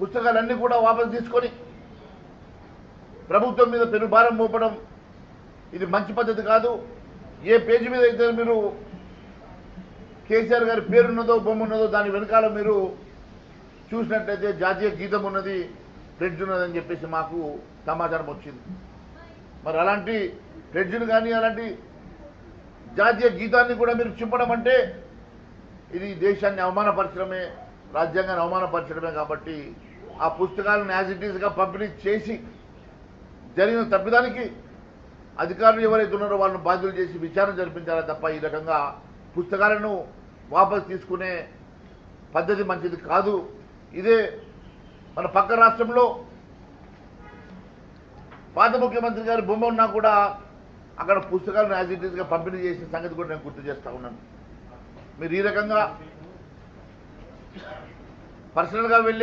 పుస్తకాలన్నీ కూడా వాపసు తీసుకొని ప్రభుత్వం మీద పెనుభారం మోపడం ఇది మంచి పద్ధతి కాదు. ఏ పేజీ మీద అయితే మీరు కేసీఆర్ గారి పేరున్నదో బొమ్మ ఉన్నదో దాని వెనకాల మీరు చూసినట్లయితే జాతీయ గీతం ఉన్నది ప్రెడ్జ్ ఉన్నదని చెప్పేసి మాకు సమాచారం వచ్చింది. మరి అలాంటి ఫ్రెడ్జ్ను కానీ అలాంటి జాతీయ గీతాన్ని కూడా మీరు చింపడం అంటే ఇది దేశాన్ని అవమానపరచడమే రాజ్యాంగాన్ని అవమానపరచడమే కాబట్టి ఆ పుస్తకాలను యాజ్ ఇట్ ఈస్గా పంపిణీ చేసి జరిగిన తప్పిదానికి అధికారులు ఎవరైతే ఉన్నారో వాళ్ళని బాధ్యులు చేసి విచారణ జరిపించాలి తప్ప ఈ రకంగా పుస్తకాలను వాపసు తీసుకునే పద్ధతి మంచిది కాదు. ఇదే మన పక్క రాష్ట్రంలో పాత ముఖ్యమంత్రి గారి బొమ్మ ఉన్నా కూడా అక్కడ పుస్తకాలను యాజ్ ఇట్ ఈస్గా పంపిణీ చేసిన సంగతి కూడా నేను గుర్తు చేస్తూ ఉన్నాను. మీరు ఈ రకంగా పర్సనల్గా వెళ్ళే